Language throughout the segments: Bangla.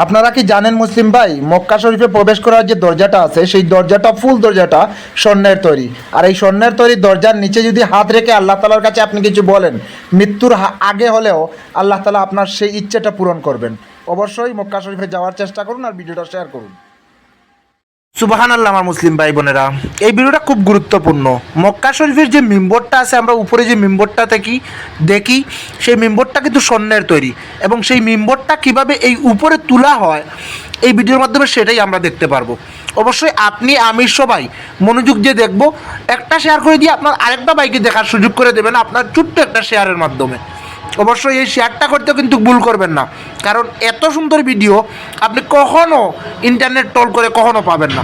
আপনারা কি জানেন মুসলিম ভাই, মক্কা শরীফে প্রবেশ করার যে দরজাটা আছে, সেই দরজাটা ফুল দরজাটা স্বর্ণের তৈরি। আর এই স্বর্ণের তৈরি দরজার নিচে যদি হাত রেখে আল্লাহ তালার কাছে আপনি কিছু বলেন, মৃত্যুর আগে হলেও আল্লাহ তালা আপনার সেই ইচ্ছেটা পূরণ করবেন। অবশ্যই মক্কা শরীফে যাওয়ার চেষ্টা করুন আর ভিডিওটা শেয়ার করুন। সুবাহান আল্লাহ আমার মুসলিম ভাই বোনেরা। এই ভিডিওটা খুব গুরুত্বপূর্ণ। মক্কা শরীফের যে মিম্বরটা আছে, আমরা উপরে যে মিম্বরটা থাকি দেখি, সেই মিম্বরটা কিন্তু স্বর্ণের তৈরি। এবং সেই মিম্বরটা কীভাবে এই উপরে তোলা হয়, এই ভিডিওর মাধ্যমে সেটাই আমরা দেখতে পারব। অবশ্যই আপনি, আমি সবাই মনোযোগ দিয়ে দেখব। একটা শেয়ার করে দিয়ে আপনার আরেকটা বাইকে দেখার সুযোগ করে দেবেন আপনার ছোট্ট একটা শেয়ারের মাধ্যমে। অবশ্যই এই শেয়ারটা করতেও কিন্তু ভুল করবেন না। কারণ এত সুন্দর ভিডিও আপনি কখনো ইন্টারনেট টোল করে কখনো পাবেন না।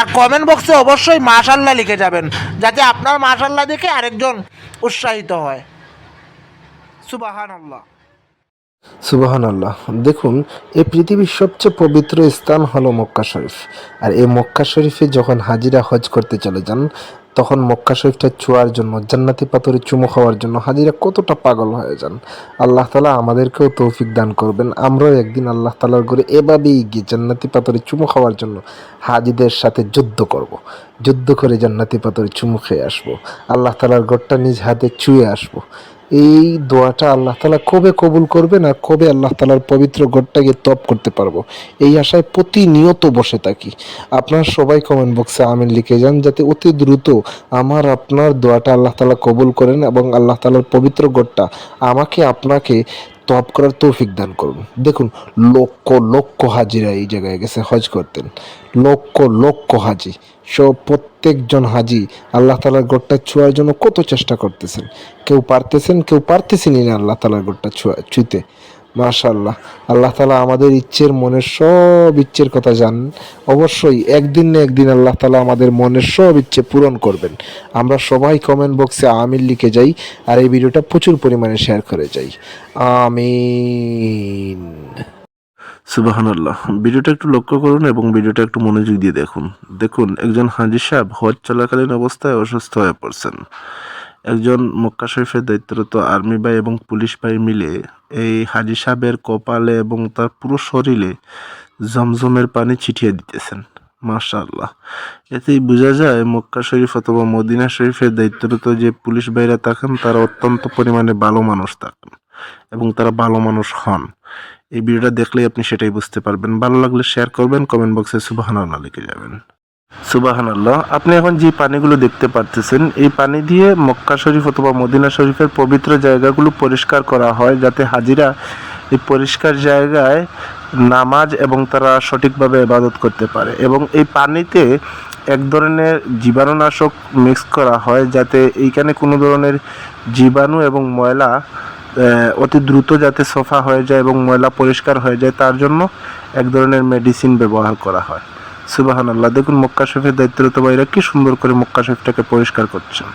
আর কমেন্ট বক্সে অবশ্যই মাশাল্লাহ লিখে যাবেন, যাতে আপনার মাশাল্লাহ দেখে আরেকজন উৎসাহিত হয়। সুবাহান আল্লাহ সুবাহান আল্লাহ দেখুন এই পৃথিবীর সবচেয়ে পবিত্র স্থান হলো মক্কা শরীফ। আর এই মক্কা শরীফে যখন হাজিরা হজ করতে চলে যান তখন মক্কা শরীফটা ছোঁয়ার জন্য, জান্নাতি পাথরে চুমু খাওয়ার জন্য হাজিরা কতটা পাগল হয়ে যান। আল্লাহ তালা আমাদেরকেও তৌফিক দান করবেন। আমরাও একদিন আল্লাহ তালার ঘরে এভাবেই গিয়ে জান্নাতি পাথরে চুমু খাওয়ার জন্য হাজিদের সাথে যুদ্ধ করব। যুদ্ধ করে জান্নাতি পাথরে চুমু খেয়ে আসব। আল্লাহ তালার ঘরটা নিজ হাতে চুয়ে আসব। এই দোয়াটা আল্লাহ তালা কবে কবুল করবেন আর কবে আল্লাহ তালার পবিত্র গড়টাকে তপ করতে পারব? এই আশায় প্রতিনিয়ত বসে থাকি। আপনার সবাই কমেন্ট বক্সে আমিন লিখে যান যাতে অতি দ্রুত আমার, আপনার দোয়াটা আল্লাহ তালা কবুল করেন এবং আল্লাহ তালার পবিত্র গড়টা আমাকে, আপনাকে তপ করার তৌফিক দান করুন। দেখুন, লক্ষ লক্ষ হাজিরা এই জায়গায় গেছে, হজ করতেন। লক্ষ লক্ষ হাজি। সব প্রত্যেকজন হাজি আল্লাহ তালার গোটটা ছোঁয়ার জন্য কত চেষ্টা করতেছেন। কেউ পারতেছেন, কেউ পারতেছেনই না আল্লাহ তালার গোটটা ছোঁয়া ছুঁতে মাশাল্লাহ আল্লাহ তালা আমাদের ইচ্ছের মনের সব ইচ্ছের কথা জানেন অবশ্যই একদিন না একদিন আল্লাহ তালা আমাদের মনের সব ইচ্ছে পূরণ করবেন। আমরা সবাই কমেন্ট বক্সে আমির লিখে যাই আর এই ভিডিওটা প্রচুর পরিমাণে শেয়ার করে যাই। আমিন। সুবাহানাল্লাহ। ভিডিওটা একটু লক্ষ্য করুন এবং ভিডিওটা একটু মনোযোগ দিয়ে দেখুন। দেখুন, একজন হাজি সাহেব হজ চলাকালীন অবস্থায় অসুস্থ হয়ে পড়ছেন। একজন মক্কা শরীফের দায়িত্বরত আর্মি ভাই এবং পুলিশ ভাই মিলে এই হাজি সাহেবের কপালে এবং তার পুরো শরীরে জমজমের পানি ছিটিয়ে দিতেছেন, মাশাআল্লাহ। এতেই বোঝা যায় মক্কা শরীফ অথবা মদিনা শরীফের দায়িত্বরত যে পুলিশ ভাইরা থাকেন, তারা অত্যন্ত পরিমাণে ভালো মানুষ থাকেন এবং তারা ভালো মানুষ হন। এই ভিডিওটা দেখলেই আপনি সেটাই বুঝতে পারবেন। ভালো লাগলে শেয়ার করবেন কমেন্ট বক্সে সুবাহান লিখে যাবেন। সুবাহান আল্লাহ আপনি এখন যে পানিগুলো দেখতে পারতেছেন, এই পানি দিয়ে মক্কা শরীফ অথবা মদিনা শরীফের পবিত্র জায়গাগুলো পরিষ্কার করা হয় যাতে হাজিরা এই পরিষ্কার জায়গায় নামাজ এবং তারা সঠিকভাবে ইবাদত করতে পারে। এবং এই পানিতে এক ধরনের জীবাণুনাশক মিক্স করা হয় যাতে এইখানে কোনো ধরনের জীবাণু এবং ময়লা অতি দ্রুত যাতে সফা হয়ে যায় এবং ময়লা পরিষ্কার হয়ে যায়, তার জন্য এক ধরনের মেডিসিন ব্যবহার করা হয়। সুবাহান আল্লাহ দেখুন মক্কা শরীফের দায়িত্বরত ভাইরা কি সুন্দর করে মক্কা শরীফটাকে পরিষ্কার করছেন।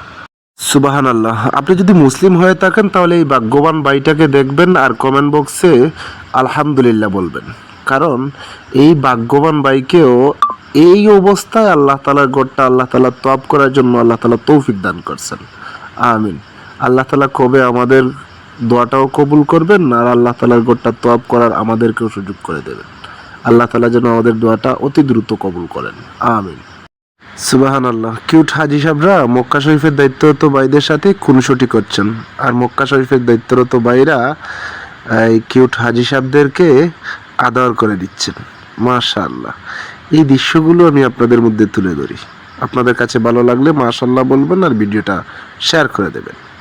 সুবাহান আল্লাহ আপনি যদি মুসলিম হয়ে থাকেন তাহলে এই ভাগ্যবান বাড়িটাকে দেখবেন আর কমেন্ট বক্সে আলহামদুলিল্লাহ বলবেন। কারণ এই ভাগ্যবান বাইকেও এই অবস্থায় আল্লাহ তালার গড়টা আল্লাহ তালা তপ করার জন্য আল্লাহ তালা তৌফিক দান করছেন। আমিন। আল্লাহ তালা কবে আমাদের দোয়াটাও কবুল করবেন আর আল্লাহ তালার গড়টা তপ করার আমাদেরকেও সুযোগ করে দেবেন। আল্লাহ তালা যেন আমাদের দোয়াটা অতি দ্রুত কবুল করেন। আমিন। সুবাহান আল্লাহ কিউট হাজি সাহেবরা, মক্কা শরীফের দায়িত্বরত ভাইদের সাথে খুনসুটি করছেন। আর মক্কা শরীফের দায়িত্বরত ভাইরা, এই কিউট হাজি সাহেবদেরকে আদর করে দিচ্ছেন। মাশাআল্লাহ। এই দৃশ্যগুলো আমি আপনাদের মধ্যে তুলে ধরি। আপনাদের কাছে ভালো লাগলে মাশাল্লাহ বলবেন আর ভিডিওটা শেয়ার করে দেবেন।